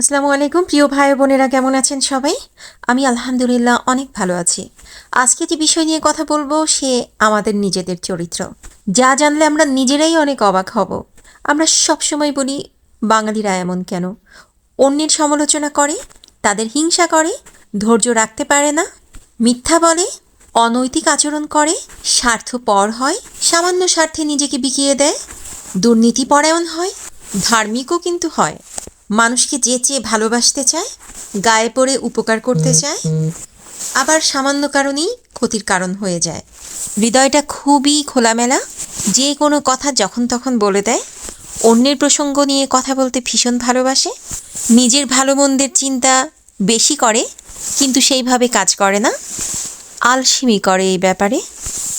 আসসালামু আলাইকুম, প্রিয় ভাই বোনেরা, কেমন আছেন সবাই? আমি আলহামদুলিল্লাহ অনেক ভালো আছি। আজকে যে বিষয় নিয়ে কথা বলব, সে আমাদের নিজেদের চরিত্র। যা জানলে আমরা নিজেরাই অনেক অবাক হব। আমরা সবসময় বলি, বাঙালিরা এমন কেন? অন্যের সমালোচনা করে, তাদের হিংসা করে, ধৈর্য রাখতে পারে না, মিথ্যা বলে, অনৈতিক আচরণ করে, স্বার্থপর হয়, সামান্য স্বার্থে নিজেকে বিকিয়ে দেয়, দুর্নীতিপরায়ণ হয়, ধার্মিকও কিন্তু হয়। মানুষকে যে চেয়ে ভালোবাসতে চায়, গায়ে পড়ে উপকার করতে চায়, আবার সামান্য কারণেই ক্ষতির কারণ হয়ে যায়। হৃদয়টা খুবই খোলামেলা, যে কোনো কথা যখন তখন বলে দেয়, অন্যের প্রসঙ্গ নিয়ে কথা বলতে ভীষণ ভালোবাসে, নিজের ভালো মন্দের চিন্তা বেশি করে, কিন্তু সেইভাবে কাজ করে না। আলসিমি করে এই ব্যাপারে।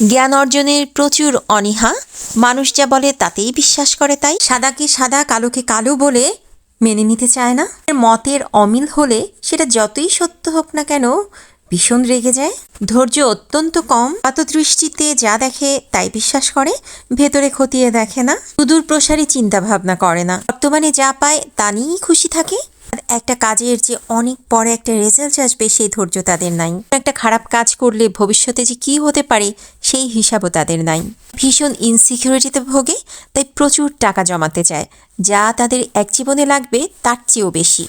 জ্ঞান অর্জনের প্রচুর অনীহা, মানুষ যা বলে তাতেই বিশ্বাস করে তাই। সাদাকে সাদা, কালোকে কালো বলে মেনে নিতে চায় না? মতের অমিল হলে সেটা যতই সত্য হোক না কেন ভীষণ রেগে যায়। ধৈর্য অত্যন্ত কম। দৃষ্টিতে যা দেখে তাই বিশ্বাস করে, ভেতরে খতিয়ে দেখে না। সুদূর প্রসারী চিন্তা ভাবনা করে না। বর্তমানে যা পায় তা নিয়েই খুশি থাকে। একটা কাজের যে অনেক পরে একটা রেজাল্ট আসবে, সেই ধৈর্য তাদের নাই। একটা খারাপ কাজ করলে ভবিষ্যতে যে কি হতে পারে সেই হিসাবও তাদের নাই। ভীষণ ইনসিকিউরিটিতে ভোগে, তাই প্রচুর টাকা জমাতে চায়, যা তাদের এক জীবনে লাগবে তার চেয়েও বেশি।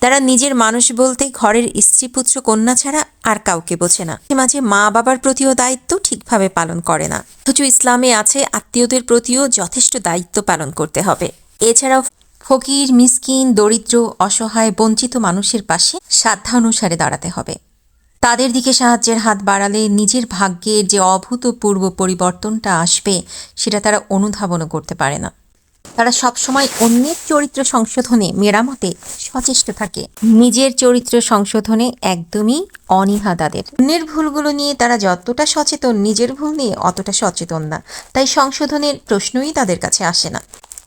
তারা নিজের মানুষ বলতে ঘরের স্ত্রী, পুত্র, কন্যা ছাড়া আর কাউকে বোঝে না। মাঝে মা বাবার প্রতিও দায়িত্ব ঠিকভাবে পালন করে না। অথচ ইসলামে আছে, আত্মীয়দের প্রতিও যথেষ্ট দায়িত্ব পালন করতে হবে। এছাড়াও ফকির, মিসকিন, দরিদ্র, অসহায়, বঞ্চিত মানুষের পাশে সাধ্যানুসারে দাঁড়াতে হবে। তাদের দিকে সাহায্যের হাত বাড়ালে নিজের ভাগ্যের যে অভূতপূর্ব পরিবর্তনটা আসবে, সেটা তারা অনুধাবনও করতে পারে না। তারা সবসময় অন্যের চরিত্র সংশোধনে মেরামতে সচেষ্ট থাকে। নিজের চরিত্র সংশোধনে একদমই অনীহা তাদের। অন্যের ভুলগুলো নিয়ে তারা যতটা সচেতন, নিজের ভুল নিয়ে অতটা সচেতন না। তাই সংশোধনের প্রশ্নই তাদের কাছে আসে না।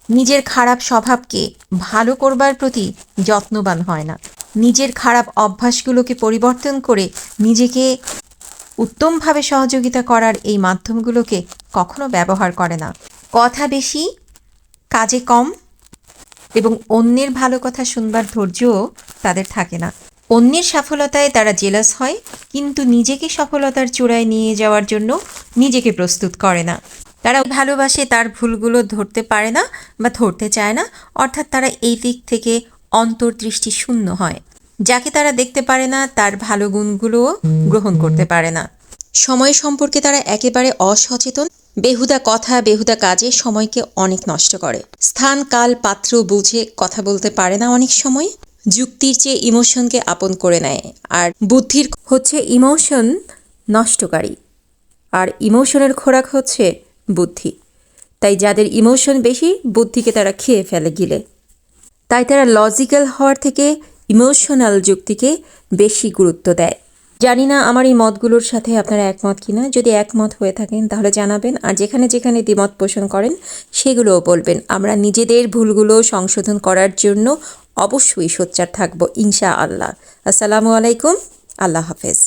নিজের খারাপ স্বভাবকে ভালো করবার প্রতি যত্নবান হয় না। নিজের খারাপ অভ্যাসগুলোকে পরিবর্তন করে নিজেকে উত্তমভাবে সহযোগিতা করার এই মাধ্যমগুলোকে কখনো ব্যবহার করে না। কথা বেশি, কাজে কম এবং অন্যের ভালো কথা শুনবার ধৈর্যও তাদের থাকে না। অন্যের সফলতায় তারা জেলাস হয়, কিন্তু নিজেকে সফলতার চূড়ায় নিয়ে যাওয়ার জন্য নিজেকে প্রস্তুত করে না। তারা ভালোবাসে তার ভুলগুলো ধরতে পারে না বা ধরতে চায় না, অর্থাৎ তারা এই দিক থেকে অন্তর্দৃষ্টি শূন্য হয়। যাকে তারা দেখতে পারে না, তার ভালো গুণগুলোও গ্রহণ করতে পারে না। সময় সম্পর্কে তারা একেবারে অসচেতন। বেহুদা কথা, বেহুদা কাজে সময়কে অনেক নষ্ট করে। স্থান, কাল, পাত্র, বুঝে কথা বলতে পারে না অনেক সময়। যুক্তির চেয়ে ইমোশনকে আপন করে নেয়। আর বুদ্ধির হচ্ছে ইমোশন নষ্টকারী। আর ইমোশনের খোরাক হচ্ছে বুদ্ধি। তাই যাদের ইমোশন বেশি, বুদ্ধিকে তারা খেয়ে ফেলে গিলে। তাই তারা লজিক্যাল হওয়ার থেকে ইমোশনাল যুক্তিকে বেশি গুরুত্ব দেয়। জানি না আমার এই মতগুলোর সাথে আপনারা একমত কিনা। যদি একমত হয়ে থাকেন, তাহলে জানাবেন আর যেখানে যেখানে দ্বিমত পোষণ করেন, সেগুলোও বলবেন। আমরা নিজেদের ভুলগুলো সংশোধন করার জন্য অবশ্যই সোচ্চার থাকব ইনশা আল্লাহ আসসালামু আলাইকুম, আল্লাহ হাফেজ।